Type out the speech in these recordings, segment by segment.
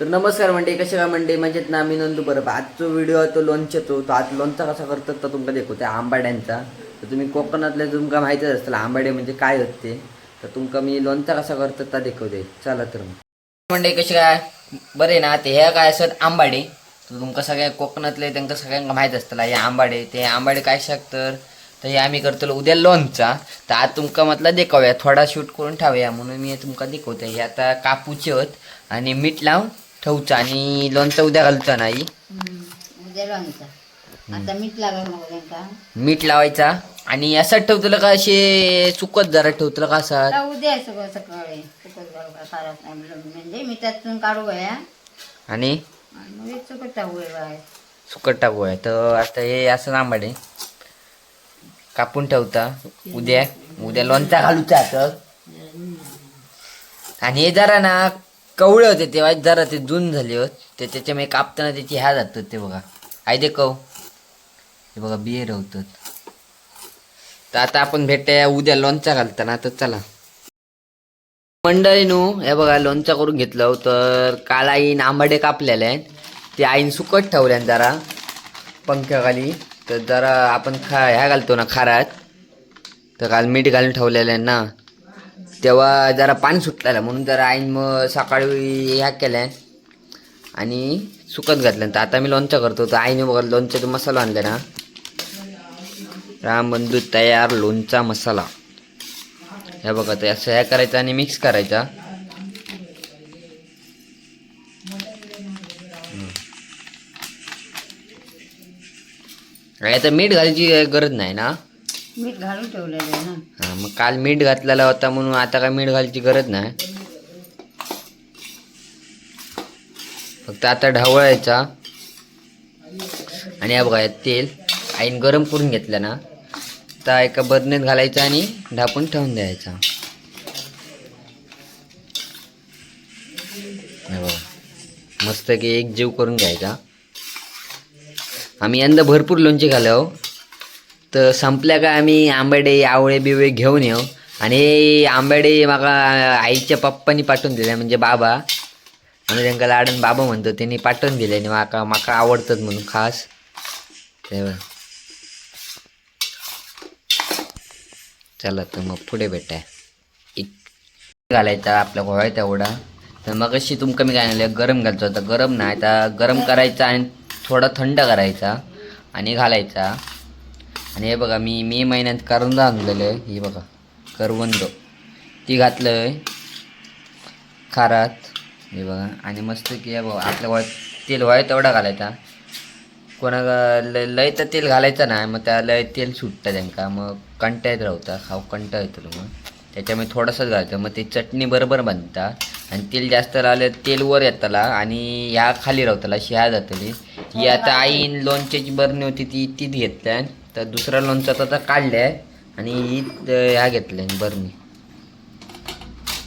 तर नमस्कार म्हणजे कसे काय म्हणते म्हणजेत ना? मी नंदू बरोबर. आजचो व्हिडिओ तो लोणच्याचो तो आज लोणचा कसा करतात तर तुमका देखो त्या आंबाड्यांचा. तर तुम्ही कोकणातले तुमका माहितीच असतं आंबाडे म्हणजे काय होत ते तर तुमका मी लोणचा कसा करतात ता देखवते. चला तर मग. मंडळी कसे काय बरे ना? ते हे काय असत आंबाडे. तर तुमका सगळ्या कोकणातले त्यांना सगळ्यांना माहीत असतं हे आंबाडे. ते आंबाडे काय शकतर तर हे आम्ही करतलो उद्या लोणचा तर आज तुमका म्हटलं देखाव्या. थोडा शूट करून ठेवूया. म्हणून मी तुमका दाखवते. हे आता कापूचे होत आणि मीठ लावून ठेवचा आणि लोणचं उद्या घालता नाही उद्या लोणचा. आता मीठ त्यांका मीठ लावायचा आणि असं ठेवतलं का असे सुकत जरा ठेवतलं का असं? उद्या सगळं सकाळी. का खारात म्हणजे मिठातून काढू गया आणि? मग टाकू सुकट टाकू आहे तर आता हे असं आंबाडे कापून ठेवता. उद्या. उद्या लोणचा घालूचा तर आणि हे जरा ना कवळे होते तेव्हा जरा ते जून झाले होत. ते त्याच्यामुळे कापताना त्याची ह्या जातात ते बघा. आय दे कव. ते बघा बिये होतात तर आता आपण भेटूया उद्या लोणचा घालताना. तर चला. मंडळी नो हे बघा लोणचा करून घेतलं तर काल आईन आंबाडे कापलेले आहेत. ते आईन सुकट ठेवल्यान जरा. पंख्याखाली. तर जरा आपण खा ह्या घालतो ना खारात. तर काल मीठ घालून ठेवलेलं आहे ना. तेव्हा जरा पाणी सुटलेलं म्हणून जरा आईन मग सकाळी ह्या केल्या. आणि सुकत घातलं. तर आता मी लोणचं करतो. तर आईने बघा लोणच्याचा मसाला आणला ना. रामबंधू तयार लोणचा मसाला. हे बघा तर असं ह्या करायचं आणि मिक्स करायचा. आणि आता मीठ घालायची गरज नाही ना. मीठ घालून ठेवलेलं आहे ना. हा मग काल मीठ घातलेला होता म्हणून आता काय मीठ घालायची गरज नाही. फक्त आता ढवळायचा. आणि हा बघा यात तेल आईन गरम करून घेतलं ना तर एका बरणीत घालायचं आणि ढापून ठेवून द्यायचा. हे बघा मस्त की एक जीव करून घ्यायचा. आम्ही यंदा भरपूर लोणचे घालो तर संपल्या का आम्ही आंबाडे आवळे बिवळे घेऊन येऊ. आणि आंबाडे माका आईच्या पप्पानी पाठवून दिले म्हणजे बाबा. आम्ही त्यांना लाडन बाबा म्हणतो त्यांनी पाठवून दिले आणि माका माका आवडतात म्हणून खास. तेव्हा चला तर मग पुढे भेटाय. एक घालायचा आपल्या गोळ्या तेवढा. तर मग अशी तुमका मी काय गरम घालतो. आता गरम नाही तर गरम करायचा आणि थोडा थंड करायचा आणि घालायचा. आणि हे बघा मी मे महिन्यात करंद आणलेलं आहे. हे बघा करवंद. ती घातलं आहे खारात. हे बघा आणि मस्त की हे बघा आपल्या वळ तेल व्हाय तेवढा घालायचा. कोणा लय लय तर तेल घालायचं नाही मग त्या लय तेल सुटतं त्यांका. मग कंटा येत राहता खाऊ कंटा येतो मग. त्याच्यामुळे थोडंसंच घालतं मग ती चटणी बरोबर बनता. आणि तेल जास्त राहिलं तेल वर येतला आणि ह्या खाली राहतला अशी ह्या जातली. ही आता आईन लोणच्याची बरणी होती ती तीच घेतल्या तर दुसरा लोणचा तर आता काढलाय आणि ही त- ह्या घेतल्या बरणी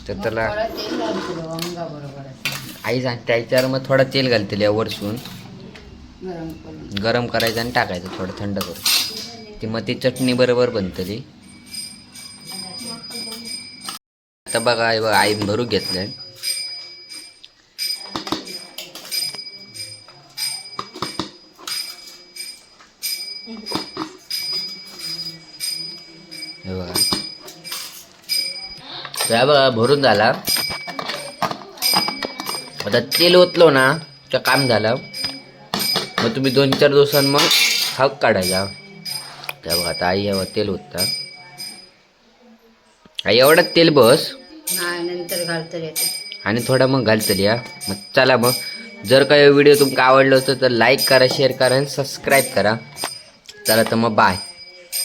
तर त्याला असं आई सांगते त्याच्यावर मग थोडा तेल घालतेली वरसून. गरम करायचं आणि टाकायचं थोडं थंड करून. ती मग ती चटणी बरोबर बनतली. आता बघा हे बघा आई भरू घेतलंय. हे बघा. बघा भरून झाला. आता तेल ओतलो ना तर काम झालं. मग तुम्ही दोन चार दिवसांत मग हाक काढायचा. त्या बघा आता आई यावं तेल होता आई एवढं तेल बस. नंतर आणि थोडा मग घालतली या. मग चला मग. जर काही व्हिडिओ तुमका आवडलं होतं तर लाईक करा शेअर करा आणि सबस्क्राईब करा. चला तर मग बाय